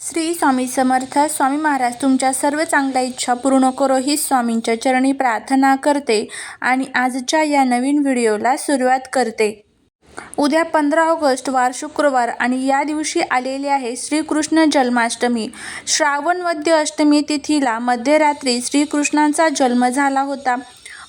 श्री स्वामी समर्थ स्वामी महाराज तुमच्या सर्व चांगल्या इच्छा पूर्ण करो ही स्वामींच्या चरणी प्रार्थना करते आणि आजच्या या नवीन व्हिडिओला सुरुवात करते. उद्या पंधरा ऑगस्ट वार शुक्रवार आणि या दिवशी आलेली आहे श्रीकृष्ण जन्माष्टमी. श्रावण वद्य अष्टमी तिथीला मध्यरात्री श्रीकृष्णांचा जन्म झाला होता.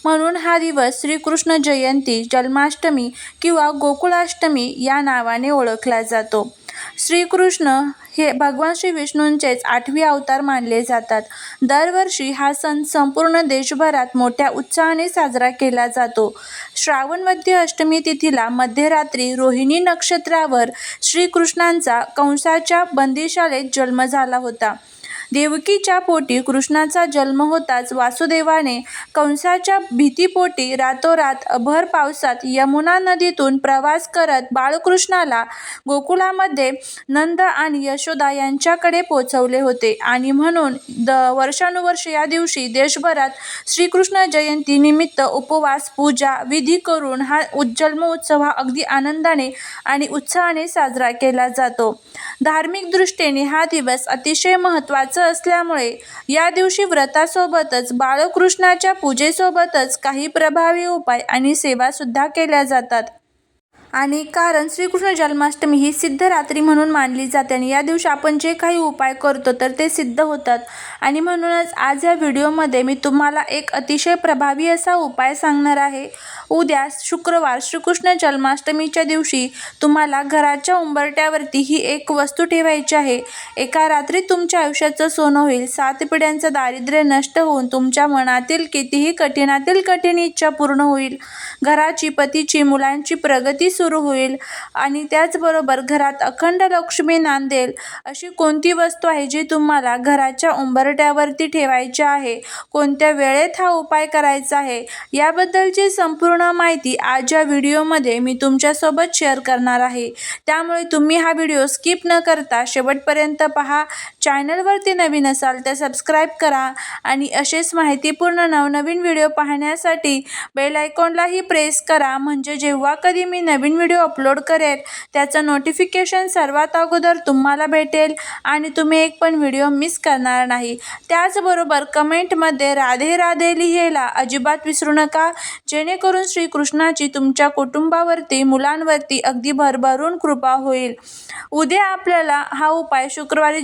म्हणून हा दिवस श्रीकृष्ण जयंती जन्माष्टमी किंवा गोकुळाष्टमी या नावाने ओळखला जातो. श्रीकृष्ण हे भगवान श्री विष्णूंचेच आठवे अवतार मानले जातात. दरवर्षी हा सण संपूर्ण देशभरात मोठ्या उत्साहाने साजरा केला जातो. श्रावण मध्य अष्टमी तिथीला मध्यरात्री रोहिणी नक्षत्रावर श्रीकृष्णांचा कंसाच्या बंदिशालेत जन्म झाला होता. देवकीच्या पोटी कृष्णाचा जन्म होताच वासुदेवाने कंसाच्या भीतीपोटी रातोरात अभर पावसात यमुना नदीतून प्रवास करत बाळकृष्णाला गोकुळामध्ये नंद आणि यशोदा यांच्याकडे पोचवले होते. आणि म्हणून द वर्षानुवर्ष या दिवशी देशभरात श्रीकृष्ण जयंती निमित्त उपवास पूजा विधी करून हा उज- जन्म उत्सव हा अगदी आनंदाने आणि उत्साहाने साजरा केला जातो. धार्मिक दृष्टीने हा दिवस अतिशय महत्त्वाचा असल्यामुळे या दिवशी व्रतासोबतच बाळकृष्णाच्या पूजेसोबतच काही प्रभावी उपाय आणि सेवासुद्धा केल्या जातात. आणि कारण श्रीकृष्ण जन्माष्टमी ही सिद्धरात्री म्हणून मानली जाते आणि या दिवशी आपण जे काही उपाय करतो तर ते सिद्ध होतात. आणि म्हणूनच आज या व्हिडिओमध्ये मी तुम्हाला एक अतिशय प्रभावी असा उपाय सांगणार आहे. उद्या शुक्रवार श्रीकृष्ण जन्माष्टमीच्या दिवशी तुम्हाला घराच्या उंबरट्यावरती ही एक वस्तू ठेवायची आहे. एका रात्रीत तुमच्या आयुष्याचं सोनं होईल. सात पिढ्यांचं दारिद्र्य नष्ट होऊन तुमच्या मनातील कितीही कठीणातील कठीण इच्छा पूर्ण होईल. घराची पतीची मुलांची प्रगती सुरू होईल आणि त्याचबरोबर घरात अखंड लक्ष्मी नांदेल अशी कोणती वस्तू आहे जी तुम्हाला घराच्या उंबरट्यावरती ठेवायची आहे? कोणत्या वेळेत हा उपाय करायचा आहे? याबद्दलची संपूर्ण माहिती आज या व्हिडिओमध्ये मी तुमच्यासोबत शेअर करणार आहे. त्यामुळे तुम्ही हा व्हिडिओ स्किप न करता शेवटपर्यंत पहा. चॅनलवरती नवीन असाल तर सबस्क्राईब करा आणि असेच माहितीपूर्ण नवनवीन व्हिडिओ पाहण्यासाठी बेल आयकॉनलाही प्रेस करा. म्हणजे जेव्हा कधी मी नवीन व्हिडिओ अपलोड करेल त्याचं नोटिफिकेशन सर्वात अगोदर तुम्हाला भेटेल आणि तुम्ही एक पण व्हिडिओ मिस करणार नाही. त्याचबरोबर कमेंटमध्ये राधे राधे लिहायला अजिबात विसरू नका. जेणेकरून श्रीकृष्णाची तुमच्या कुटुंबावरती मुलांवरती अगदी भरभरून कृपा होईल. उद्या आपल्याला हा उपाय शुक्रवारी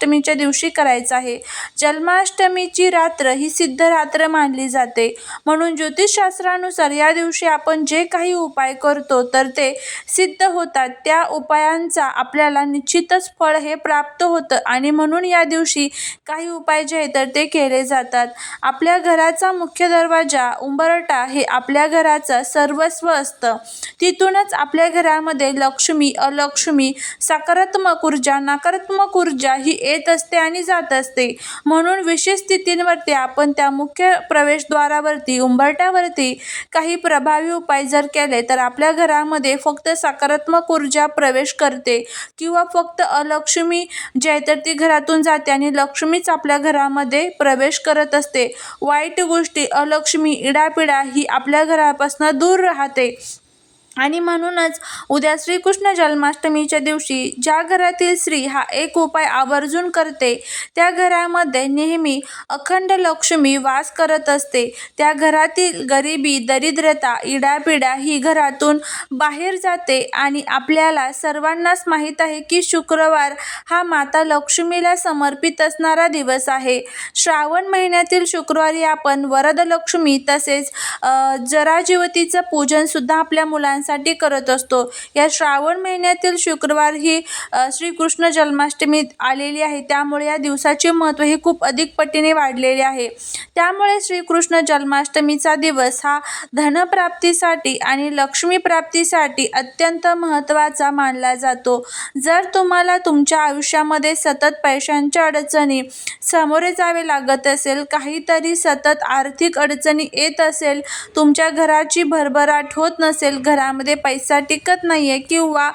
जन्माष्टमीच्या दिवशी करायचा आहे. जन्माष्टमीची रात्र ही सिद्ध रात्र मानली जाते. म्हणून ज्योतिषशास्त्रानुसार या दिवशी आपण जे काही उपाय करतो तर ते सिद्ध होतात. त्या उपायांचा आपल्याला निश्चितच फळ हे प्राप्त होतं आणि म्हणून या दिवशी काही उपाय जे आहेत तर ते केले जातात. आपल्या घराचा मुख्य दरवाजा उंबरटा हे आपल्या घराचं सर्वस्व असतं. तिथूनच आपल्या घरामध्ये लक्ष्मी अलक्ष्मी सकारात्मक ऊर्जा नकारात्मक ऊर्जा ही येत असते आणि जात असते. म्हणून विशेष स्थितींवरती आपण त्या मुख्य प्रवेशद्वारावरती उंबरट्यावरती काही प्रभावी उपाय जर केले तर आपल्या घरामध्ये फक्त सकारात्मक ऊर्जा प्रवेश करते किंवा फक्त अलक्ष्मी जी तर ती घरातून जाते आणि लक्ष्मीच आपल्या घरामध्ये प्रवेश करत असते. वाईट गोष्टी अलक्ष्मी इडापिडा ही आपल्या घरापासून दूर राहते. आणि म्हणूनच उद्या श्रीकृष्ण जन्माष्टमीच्या दिवशी ज्या घरातील स्त्री हा एक उपाय आवर्जून करते त्या घरामध्ये नेहमी अखंड लक्ष्मी वास करत असते. त्या घरातील गरिबी दरिद्रता इडापिडा ही घरातून बाहेर जाते आणि आपल्याला सर्वांनाच माहीत आहे की शुक्रवार हा माता लक्ष्मीला समर्पित असणारा दिवस आहे. श्रावण महिन्यातील शुक्रवारी आपण वरदलक्ष्मी तसेच जराजीवतीचं पूजनसुद्धा आपल्या मुलांसाठी करत असतो. या श्रावण महिन्यातील शुक्रवार ही श्रीकृष्ण जन्माष्टमी आलेली आहे. त्यामुळे या दिवसाचे महत्त्व हे खूप अधिक पटीने वाढलेले आहे. त्यामुळे श्रीकृष्ण जन्माष्टमीचा दिवस हा धनप्राप्तीसाठी आणि लक्ष्मी प्राप्तीसाठी अत्यंत महत्त्वाचा मानला जातो. जर तुम्हाला तुमच्या आयुष्यामध्ये सतत पैशांच्या अडचणी सामोरे जावे लागत असेल काहीतरी सतत आर्थिक अडचणी येत असेल तुमच्या घराची भरभराट होत नसेल घरा घरामध्ये पैसा टिकत नाही आहे किंवा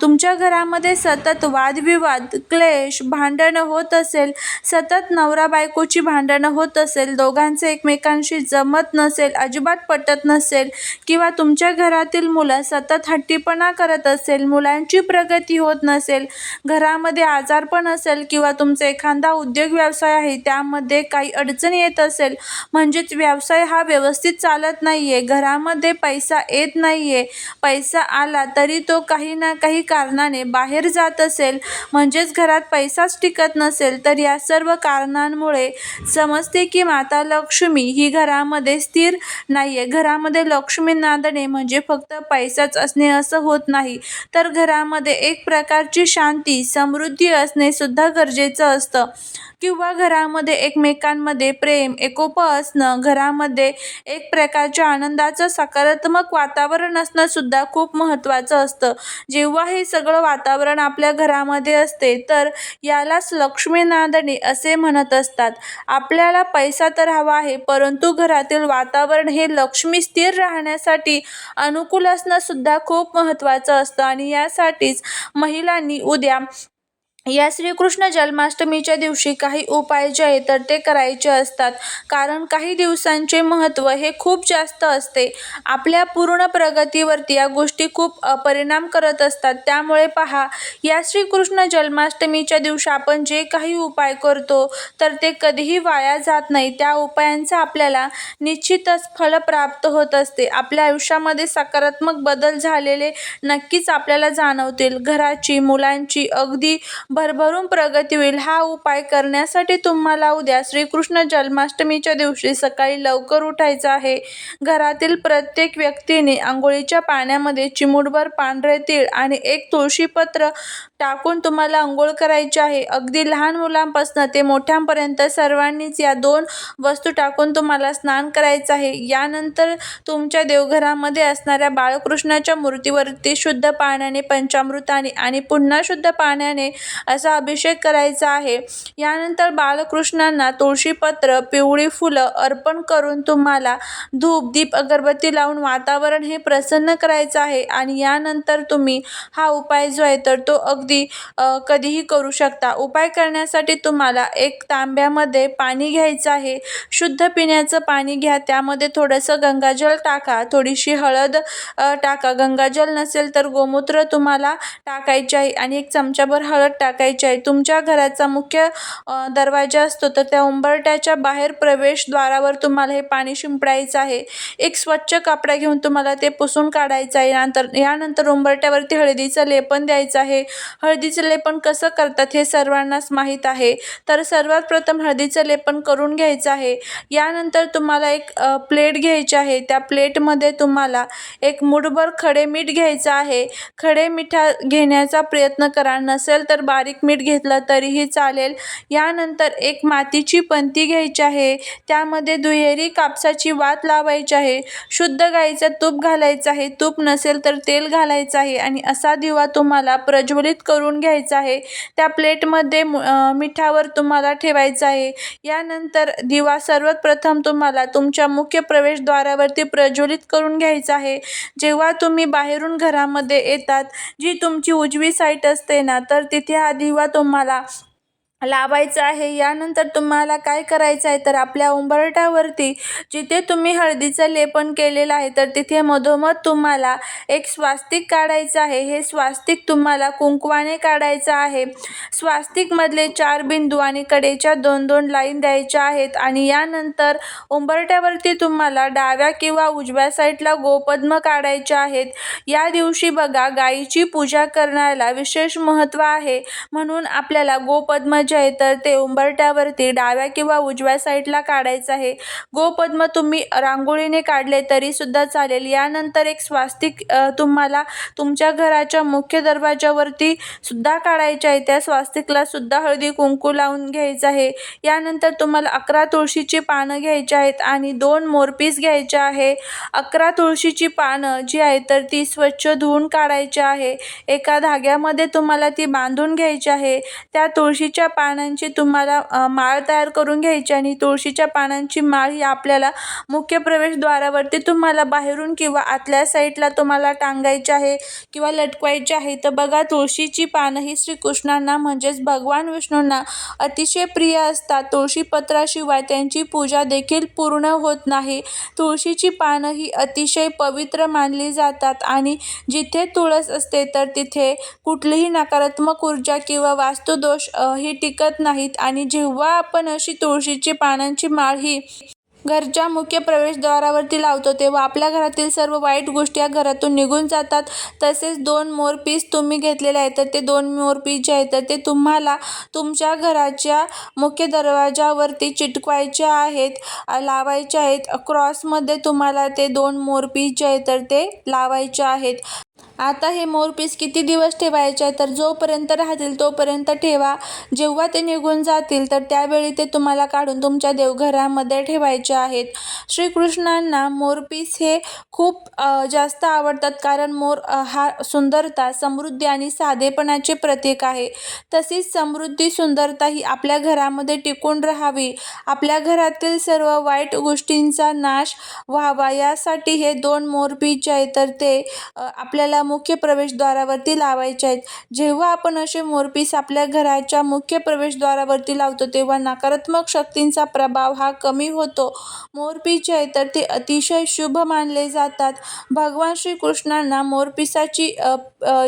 तुमच्या घरामध्ये सतत वादविवाद क्लेश भांडणं होत असेल सतत नवरा बायकोची भांडणं होत असेल दोघांचे एकमेकांशी जमत नसेल अजिबात पटत नसेल किंवा तुमच्या घरातील मुलं सतत हट्टीपणा करत असेल मुलांची प्रगती होत नसेल घरामध्ये आजारपण असेल किंवा तुमचा एखादा उद्योग व्यवसाय आहे त्यामध्ये काही अडचणी येत असेल म्हणजेच व्यवसाय हा व्यवस्थित चालत नाही आहे घरामध्ये पैसा येत नाही आहे पैसा आला तरी तो काही ना काही कारणाने बाहेर जात असेल. म्हणजेच घरात पैसाच टिकत नसेल तर या सर्व कारणांमुळे समजते की माता लक्ष्मी ही घरामध्ये स्थिर नाही आहे घरामध्ये लक्ष्मी नांदणे म्हणजे फक्त पैसाच असणे असं होत नाही. तर घरामध्ये एक प्रकारची शांती समृद्धी असणे सुद्धा गरजेचं असतं. किंवा घरामध्ये एकमेकांमध्ये प्रेम एकोपं असणं घरामध्ये एक प्रकारच्या आनंदाचं सकारात्मक वातावरण असणं असणं सुद्धा खूप महत्त्वाचं असतं. जेव्हा हे सगळं वातावरण आपल्या घरामध्ये असते तर यालाच लक्ष्मी नांदणे असे म्हणत असतात. आपल्याला पैसा तर हवा आहे परंतु घरातील वातावरण हे लक्ष्मी स्थिर राहण्यासाठी अनुकूल असणं सुद्धा खूप महत्त्वाचं असतं. आणि यासाठीच महिलांनी उद्या या श्रीकृष्ण जन्माष्टमीच्या दिवशी काही उपाय जे आहे तर ते करायचे असतात. कारण काही दिवसांचे महत्त्व हे खूप जास्त असते. आपल्या पूर्ण प्रगतीवरती या गोष्टी खूप परिणाम करत असतात. त्यामुळे पहा या श्रीकृष्ण जन्माष्टमीच्या दिवशी आपण जे काही उपाय करतो तर ते कधीही वाया जात नाही. त्या उपायांचा आपल्याला निश्चितच फळ प्राप्त होत असते. आपल्या आयुष्यामध्ये सकारात्मक बदल झालेले नक्कीच आपल्याला जाणवतील. घराची मुलांची अगदी भरभरून प्रगती होईल. हा उपाय करण्यासाठी तुम्हाला उद्या श्रीकृष्ण जन्माष्टमीच्या दिवशी सकाळी लवकर उठायचं आहे. घरातील प्रत्येक व्यक्तीने आंघोळीच्या पाण्यामध्ये चिमूटभर पांढरे तीळ आणि एक तुळशीपत्र टाकून तुम्हाला अंघोळ करायची आहे. अगदी लहान मुलांपासून ते मोठ्यांपर्यंत सर्वांनीच या दोन वस्तू टाकून तुम्हाला स्नान करायचं आहे. यानंतर तुमच्या देवघरामध्ये असणाऱ्या बाळकृष्णाच्या मूर्तीवरती शुद्ध पाण्याने पंचामृताने आणि पुन्हा शुद्ध पाण्याने असा अभिषेक करायचा आहे. यानंतर बाळकृष्णांना तुळशीपत्र पिवळी फुलं अर्पण करून तुम्हाला धूप दीप अगरबत्ती लावून वातावरण हे प्रसन्न करायचं आहे. आणि यानंतर तुम्ही हा उपाय जो आहे तर तो अगदी अगदी कधीही करू शकता. उपाय करण्यासाठी तुम्हाला एक तांब्यामध्ये पाणी घ्यायचं आहे. शुद्ध पिण्याचं पाणी घ्या. त्यामध्ये थोडंसं गंगाजल टाका. थोडीशी हळद टाका. गंगाजल नसेल तर गोमूत्र तुम्हाला टाकायचे आहे आणि एक चमचाभर हळद टाकायची आहे. तुमच्या घराचा मुख्य दरवाजा असतो तर त्या उंबरट्याच्या बाहेर प्रवेशद्वारावर तुम्हाला हे पाणी शिंपडायचं आहे. एक स्वच्छ कपडा घेऊन तुम्हाला ते पुसून काढायचं आहे. नंतर यानंतर उंबरट्यावरती हळदीचं लेपन द्यायचं आहे. हळदीचं लेपन कसं करतात हे सर्वांनाच माहीत आहे. तर सर्वात प्रथम हळदीचं लेपन करून घ्यायचं आहे. यानंतर तुम्हाला एक प्लेट घ्यायची आहे. त्या प्लेटमध्ये तुम्हाला एक मुठभर खडे मीठ घ्यायचं आहे. खडे मिठा घेण्याचा प्रयत्न करा. नसेल तर बारीक मीठ घेतलं तरीही चालेल. यानंतर एक मातीची पंती घ्यायची आहे. त्यामध्ये दुहेरी कापसाची वात लावायची आहे. शुद्ध गाईचं तूप घालायचं आहे. तूप नसेल तर तेल घालायचं आहे. आणि असा दिवा तुम्हाला प्रज्वलित करून घ्यायचं आहे. त्या प्लेटमध्ये मिठावर तुम्हाला ठेवायचं आहे. यानंतर दिवा सर्वप्रथम तुम्हाला तुमच्या मुख्य प्रवेशद्वारावरती प्रज्वलित करून घ्यायचा आहे. जेव्हा तुम्ही बाहेरून घरामध्ये येतात जी तुमची उजवी साईट असते ना तर तिथे हा दिवा तुम्हाला लावायचं आहे. यानंतर तुम्हाला काय करायचं आहे? तर आपल्या उंबरठ्यावरती जिथे तुम्ही हळदीचं लेपन केलेलं आहे तर तिथे मधोमध तुम्हाला एक स्वास्तिक काढायचं आहे. हे स्वास्तिक तुम्हाला कुंकवाने काढायचं आहे. स्वास्तिकमधले चार बिंदू आणि कडेच्या दोन दोन लाईन द्यायच्या आहेत आणि यानंतर उंबरठ्यावरती तुम्हाला डाव्या किंवा उजव्या साईडला गोपद्म काढायचे आहेत. या दिवशी बघा गाईची पूजा करण्याला विशेष महत्त्व आहे. म्हणून आपल्याला गोपद्म काढायचे आहे तर ते उंबरट्यावरती डाव्या किंवा उजव्या साईडला काढायचं आहे. गोपद्म तुम्ही रांगोळीने काढले तरीसुद्धा चालेल. यानंतर एक स्वास्तिक तुम्हाला तुमच्या घराच्या मुख्य दरवाजावरती सुद्धा काढायचे आहे. त्या स्वास्तिकला सुद्धा हळदी कुंकू लावून घ्यायचं आहे. यानंतर तुम्हाला अकरा तुळशीची पानं घ्यायची आहेत आणि दोन मोरपीस घ्यायचे आहे. अकरा तुळशीची पानं जी आहेत तर ती स्वच्छ धुवून काढायची आहे. एका धाग्यामध्ये तुम्हाला ती बांधून घ्यायची आहे. त्या तुळशीच्या पानांची तुम्हाला माळ तयार करून घ्यायची आणि तुळशीच्या पानांची माळ ही आपल्याला मुख्य प्रवेशद्वारावरती तुम्हाला बाहेरून किंवा आतल्या साईडला तुम्हाला टांगायची आहे किंवा लटकवायची आहे. तर बघा तुळशीची पानं ही श्रीकृष्णांना म्हणजेच भगवान विष्णूंना अतिशय प्रिय असतात. तुळशीपत्राशिवाय त्यांची पूजा देखील पूर्ण होत नाही. तुळशीची पानं ही अतिशय पवित्र मानली जातात आणि जिथे तुळस असते तर तिथे कुठलीही नकारात्मक ऊर्जा किंवा वास्तुदोष ही टिकत नाहीत आणि जेव्हा आपण अशी तुळशीची पानांची माळ ही घरच्या मुख्य प्रवेशद्वारावरती लावतो तेव्हा आपल्या घरातील सर्व वाईट गोष्टी या घरातून निघून जातात. तसेच दोन मोरपीस तुम्ही घेतलेले आहेत तर ते दोन मोरपीस जे आहेत तर ते तुम्हाला तुमच्या घराच्या मुख्य दरवाजावरती चिटकवायचे आहेत लावायचे आहेत. क्रॉसमध्ये तुम्हाला ते दोन मोरपीस जे आहेत तर ते लावायचे आहेत. आता हे मोरपीस किती दिवस ठेवायचे आहे? तर जोपर्यंत राहतील तोपर्यंत ठेवा. जेव्हा ते निघून जातील तर त्यावेळी ते तुम्हाला काढून तुमच्या देवघरामध्ये ठेवायचे आहेत. श्रीकृष्णांना मोरपीस हे खूप जास्त आवडतात कारण मोर हा सुंदरता समृद्धी आणि साधेपणाचे प्रतीक आहे. तसेच समृद्धी सुंदरता ही आपल्या घरामध्ये टिकून राहावी. आपल्या घरातील सर्व वाईट गोष्टींचा नाश व्हावा. यासाठी हे दोन मोरपीस जे आहे तर ते आपल्याला आपल्याला मुख्य प्रवेशद्वारावरती लावायचे आहेत. जेव्हा आपण असे मोरपीस आपल्या घराच्या मुख्य प्रवेशद्वारावरती लावतो तेव्हा नकारात्मक शक्तींचा प्रभाव हा कमी होतो. मोरपीस जे आहे तर ते अतिशय शुभ मानले जातात. भगवान श्रीकृष्णांना मोरपिसाची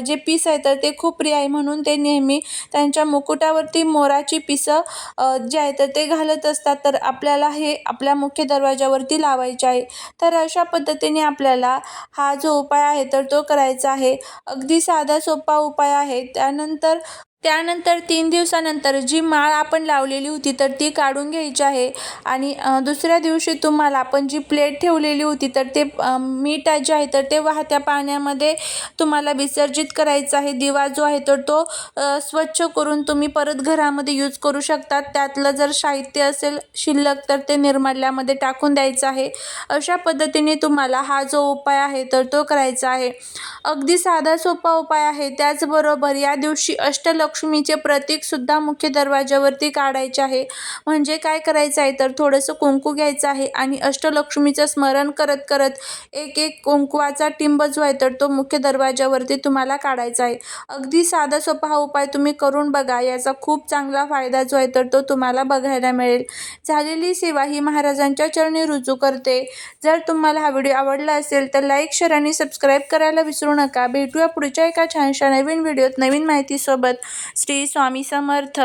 जे पीस आहे तर ते खूप प्रिय आहे. म्हणून ते नेहमी त्यांच्या मुकुटावरती मोराची पिसं जे आहे तर ते घालत असतात. तर आपल्याला हे आपल्या मुख्य दरवाजावरती लावायचे आहे. तर अशा पद्धतीने आपल्याला हा जो उपाय आहे तर तो करायचा आहे. अगदी साधा सोपा उपाय आहे. त्यानंतर त्यानंतर तीन दिवसानंतर जी माळ आपण लावलेली होती तर ती काढून घ्यायची आहे. आणि दुसऱ्या दिवशी तुम्हाला आपण जी प्लेट ठेवलेली होती तर ते मीठ जे आहे तर ते वाहत्या पाण्यामध्ये तुम्हाला विसर्जित करायचं आहे. दिवा जो आहे तर तो स्वच्छ करून तुम्ही परत घरामध्ये यूज करू शकतात त्यातलं जर साहित्य असेल शिल्लक तर ते निर्माल्यामध्ये टाकून द्यायचं आहे. अशा पद्धतीने तुम्हाला हा जो उपाय आहे तर तो करायचा आहे. अगदी साधा सोपा उपाय आहे. त्याचबरोबर या दिवशी अष्टल लक्ष्मीचे प्रतीकसुद्धा मुख्य दरवाजावरती काढायचे आहे. म्हणजे काय करायचं आहे तर थोडंसं कुंकू घ्यायचं आहे आणि अष्टलक्ष्मीचं स्मरण करत करत एक एक कुंकवाचा टिंब जो आहे तर तो मुख्य दरवाजावरती तुम्हाला काढायचा आहे. अगदी साधा सोपा हा उपाय तुम्ही करून बघा. याचा खूप चांगला फायदा जो आहे तर तो तुम्हाला बघायला मिळेल. झालेली सेवा ही महाराजांच्या चरणी रुजू करते. जर तुम्हाला हा व्हिडिओ आवडला असेल तर लाईक शेअर आणि सबस्क्राईब करायला विसरू नका. भेटूया पुढच्या एका छानशा नवीन व्हिडिओत नवीन माहितीसोबत. श्री स्वामी समर्थ.